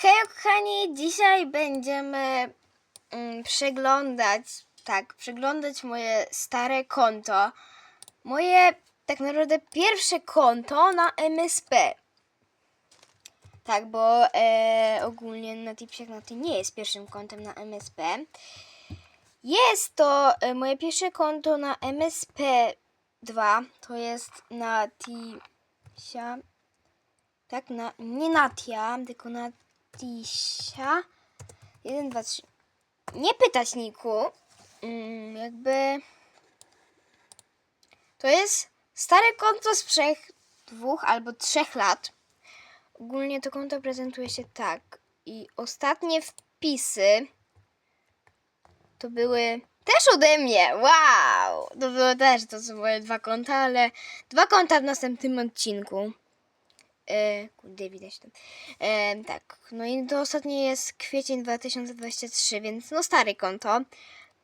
Hej, kochani, dzisiaj będziemy mm, przeglądać, tak, przeglądać moje stare konto. Moje tak naprawdę pierwsze konto na MSP. Tak, bo e, ogólnie na Tipsiak na ty nie jest pierwszym kontem na MSP. Jest to e, moje pierwsze konto na MSP 2. To jest na Tipsia. Tak, na, nie Natia, tylko na Tisia. 1, 2, 3. Nie pytać Niku. Mm, jakby. To jest stare konto sprzed dwóch albo trzech lat. Ogólnie to konto prezentuje się tak. I ostatnie wpisy to były też ode mnie. Wow! To było też, to są moje dwa konta, ale dwa konta w następnym odcinku. E, kurde, widać to. E, tak, no i to ostatnie jest kwiecień 2023, więc no stare konto.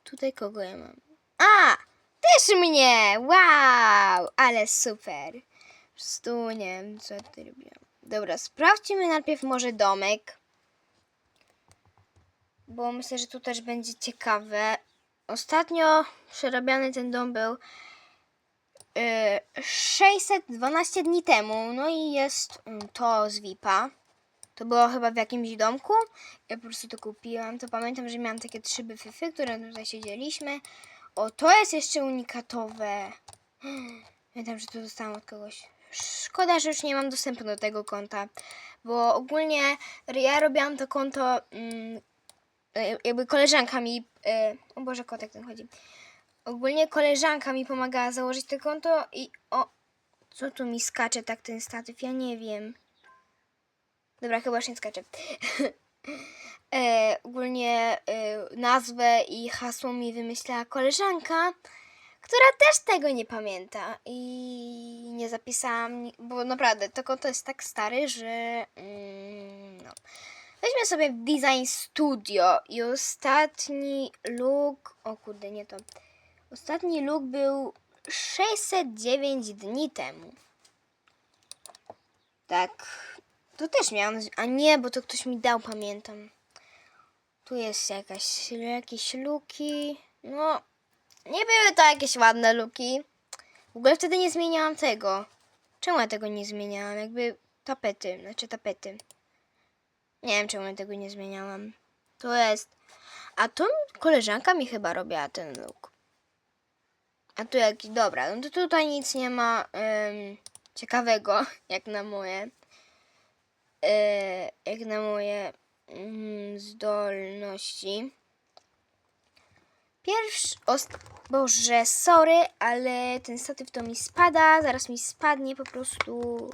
Tutaj kogo ja mam? A! Też mnie! Wow! Ale super. Po prostu nie wiem, co ja tutaj robiłam. Dobra, sprawdźmy najpierw może domek. Bo myślę, że tu też będzie ciekawe. Ostatnio przerabiany ten dom był 612 dni temu. No i jest mm, to z VIP-a. To było chyba w jakimś domku. Ja po prostu to kupiłam. To pamiętam, że miałam takie trzy byfyfy, które tutaj siedzieliśmy. O, to jest jeszcze unikatowe. Pamiętam, że to dostałam od kogoś. Szkoda, że już nie mam dostępu do tego konta. Bo ogólnie ja robiłam to konto mm, e, jakby koleżanka mi, e, o Boże, kotek ten chodzi. Ogólnie koleżanka mi pomagała założyć to konto i o, co tu mi skacze tak ten statyw, ja nie wiem. Dobra, chyba już nie skacze. e, ogólnie e, nazwę i hasło mi wymyślała koleżanka, która też tego nie pamięta i nie zapisałam, bo naprawdę to konto jest tak stary, że mm, no. Weźmy sobie Design Studio i ostatni look, o kurde, nie to. Ostatni look był 609 dni temu. Tak. To też miałam, a nie, bo to ktoś mi dał, pamiętam. Tu jest jakaś, jakieś luki. No, nie były to jakieś ładne luki. W ogóle wtedy nie zmieniałam tego. Czemu ja tego nie zmieniałam? Jakby tapety, znaczy tapety. Nie wiem, czemu ja tego nie zmieniałam. To jest. A to koleżanka mi chyba robiła ten look. A tu jakiś. Dobra, no to tutaj nic nie ma em, ciekawego, jak na moje. E, jak na moje mm, zdolności. Pierwszy. Boże, sorry, ale ten statyw to mi spada. Zaraz mi spadnie po prostu.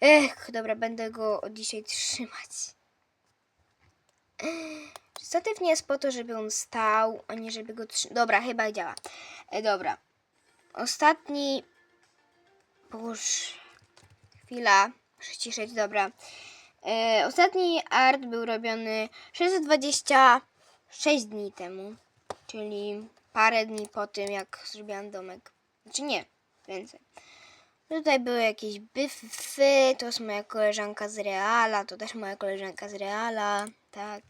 Ech, dobra, będę go od dzisiaj trzymać. Statyw nie jest po to, żeby on stał, a nie żeby go trzymać. Dobra, chyba działa. E, dobra. Ostatni. Boże. Chwila. Muszę ciszyć, dobra. E, ostatni art był robiony 626 dni temu. Czyli parę dni po tym, jak zrobiłam domek. Znaczy nie, więcej. Tutaj były jakieś byfy, to jest moja koleżanka z Reala, to też moja koleżanka z Reala, tak.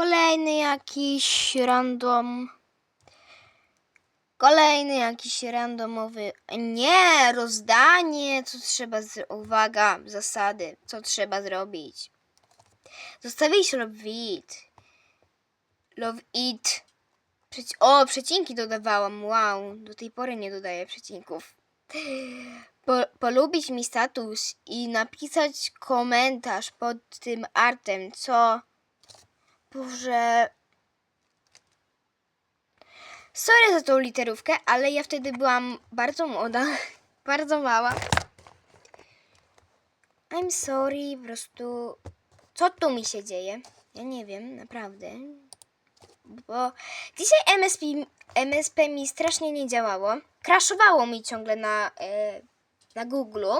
Kolejny jakiś random. Kolejny jakiś randomowy. Nie, rozdanie. Co trzeba. Z... Uwaga, zasady. Co trzeba zrobić? Zostawić love it. Love it. Przeci... O, przecinki dodawałam. Wow, do tej pory nie dodaję przecinków. Po, polubić mi status i napisać komentarz pod tym artem, co. Boże. Sorry za tą literówkę, ale ja wtedy byłam bardzo młoda, bardzo mała. I'm sorry, po prostu. Co tu mi się dzieje? Ja nie wiem, naprawdę. Bo dzisiaj MSP, MSP mi strasznie nie działało. Crashowało mi ciągle na, e, na Google'u.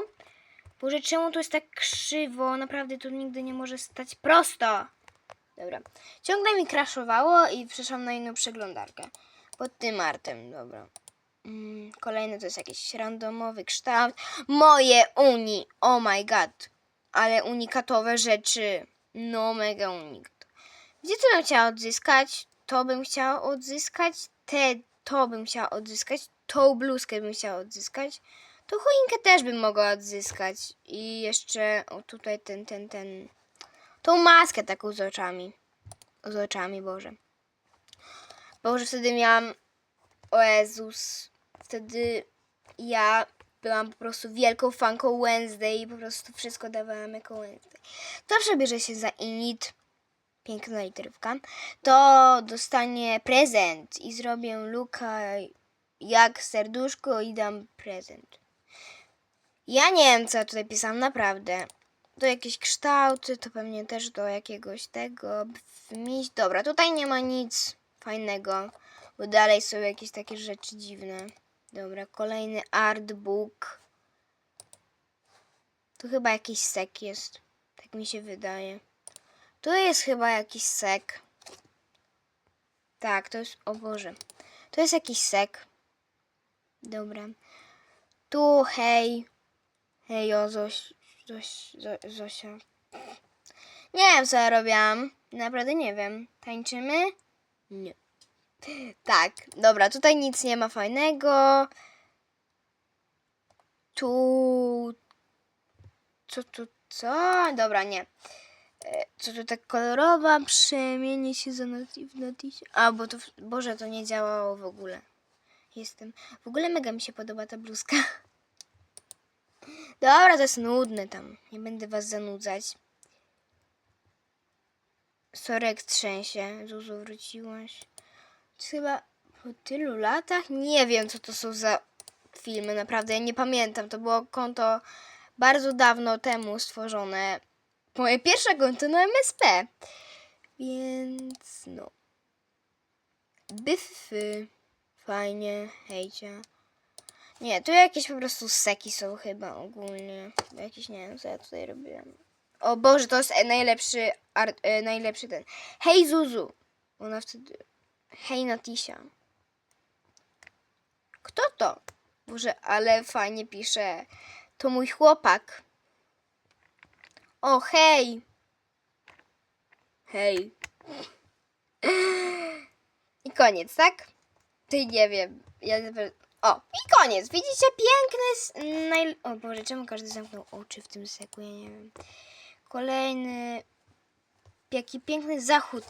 Boże, czemu to jest tak krzywo? Naprawdę to nigdy nie może stać prosto. Dobra. Ciągle mi crashowało i przeszłam na inną przeglądarkę. Pod tym artem, dobra. Mm, kolejny to jest jakiś randomowy kształt. Moje uni! Oh my god. ale unikatowe rzeczy. No, mega unikat. Gdzie co bym chciała odzyskać? To bym chciała odzyskać. Te, to bym chciała odzyskać. Tą bluzkę bym chciała odzyskać. To choinkę też bym mogła odzyskać. I jeszcze, o tutaj ten, ten, ten. Tą maskę taką z oczami. Z oczami, Boże. Boże, wtedy miałam. O Jezus. Wtedy ja byłam po prostu wielką fanką Wednesday i po prostu wszystko dawałam jako Wednesday. Kto przebierze się za Init, piękna literówka, to dostanie prezent i zrobię luka jak serduszko i dam prezent. Ja nie wiem, co tutaj pisałam, naprawdę. To jakieś kształty, to pewnie też do jakiegoś tego wmiść. Dobra, tutaj nie ma nic fajnego, bo dalej są jakieś takie rzeczy dziwne. Dobra, kolejny artbook. Tu chyba jakiś sek jest. Tak mi się wydaje. Tu jest chyba jakiś sek. Tak, to jest. O Boże. To jest jakiś sek. Dobra. Tu, hej. Hej, o Zoś, Zo, Zosia. Nie wiem, co ja robiłam. Naprawdę nie wiem. Tańczymy? Nie. Tak, dobra, tutaj nic nie ma fajnego. Tu. Co tu, co? Dobra, nie. E, Co tu tak kolorowa? Przemienię się za nati- w natisie. A, bo to, Boże, to nie działało w ogóle. Jestem. W ogóle mega mi się podoba ta bluzka. Dobra, to jest nudne tam. Nie będę was zanudzać. Sorek trzęsie. Zuzu, wróciłaś. Chyba po tylu latach? Nie wiem, co to są za filmy, naprawdę. Ja nie pamiętam. To było konto bardzo dawno temu stworzone. Moje pierwsze konto na MSP. Więc no. Byfy. Fajnie, hejcie. Nie, tu jakieś po prostu seki są chyba ogólnie. Jakieś nie wiem, co ja tutaj robiłam. O Boże, to jest najlepszy, art, e, najlepszy ten. Hej Zuzu. Ona wtedy... Hej Natisia. Kto to? Boże, ale fajnie pisze. To mój chłopak. O, hej. Hej. I koniec, tak? Ty nie wiem. Ja O, i koniec. Widzicie, piękny. Naj... O Boże, czemu każdy zamknął oczy w tym seku? Ja nie wiem. Kolejny. Jaki piękny zachód.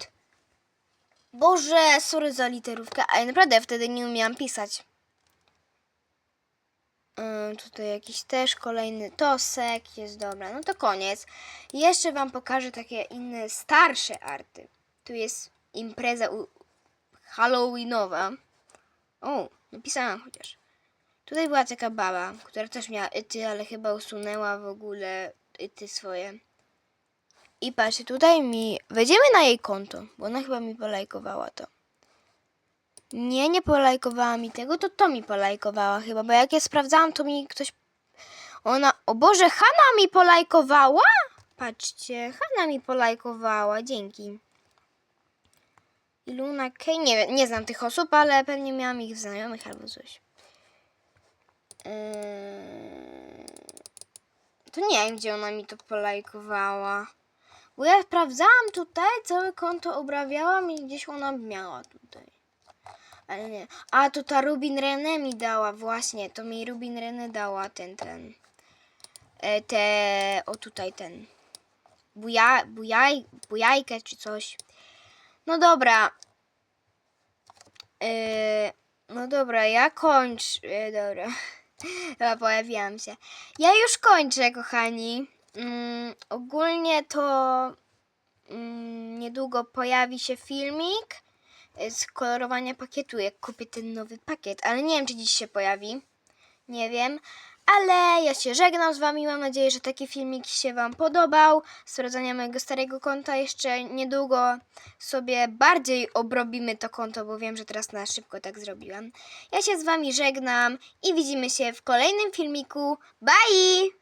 Boże, sorry za literówkę, ale naprawdę wtedy nie umiałam pisać. Ym, tutaj jakiś też kolejny tosek jest dobra. No to koniec. Jeszcze wam pokażę takie inne starsze arty. Tu jest impreza halloweenowa. O, napisałam chociaż. Tutaj była taka baba, która też miała ity, ale chyba usunęła w ogóle ity swoje. I patrzcie, tutaj mi. Wejdziemy na jej konto, bo ona chyba mi polajkowała to. Nie, nie polajkowała mi tego, to to mi polajkowała chyba, bo jak ja sprawdzałam, to mi ktoś. Ona. O Boże, Hanna mi polajkowała? Patrzcie, Hanna mi polajkowała, dzięki. Luna Kay, nie wiem, nie znam tych osób, ale pewnie miałam ich znajomych albo coś. Yy... To nie wiem, gdzie ona mi to polajkowała. Bo ja sprawdzałam tutaj, całe konto obrabiałam i gdzieś ona miała tutaj. Ale nie. A, to ta Rubin René mi dała, właśnie. To mi Rubin René dała ten, ten. E, te, o tutaj ten. Buja, bujaj, bujajkę czy coś. No dobra. E, no dobra, ja kończę. E, dobra. Chyba pojawiłam się. Ja już kończę, kochani. Mm, ogólnie to mm, niedługo pojawi się filmik z kolorowania pakietu, jak kupię ten nowy pakiet, ale nie wiem, czy dziś się pojawi. Nie wiem. Ale ja się żegnam z Wami. Mam nadzieję, że taki filmik się Wam podobał. Sprawdzania mojego starego konta. Jeszcze niedługo sobie bardziej obrobimy to konto, bo wiem, że teraz na szybko tak zrobiłam. Ja się z Wami żegnam i widzimy się w kolejnym filmiku. Bye!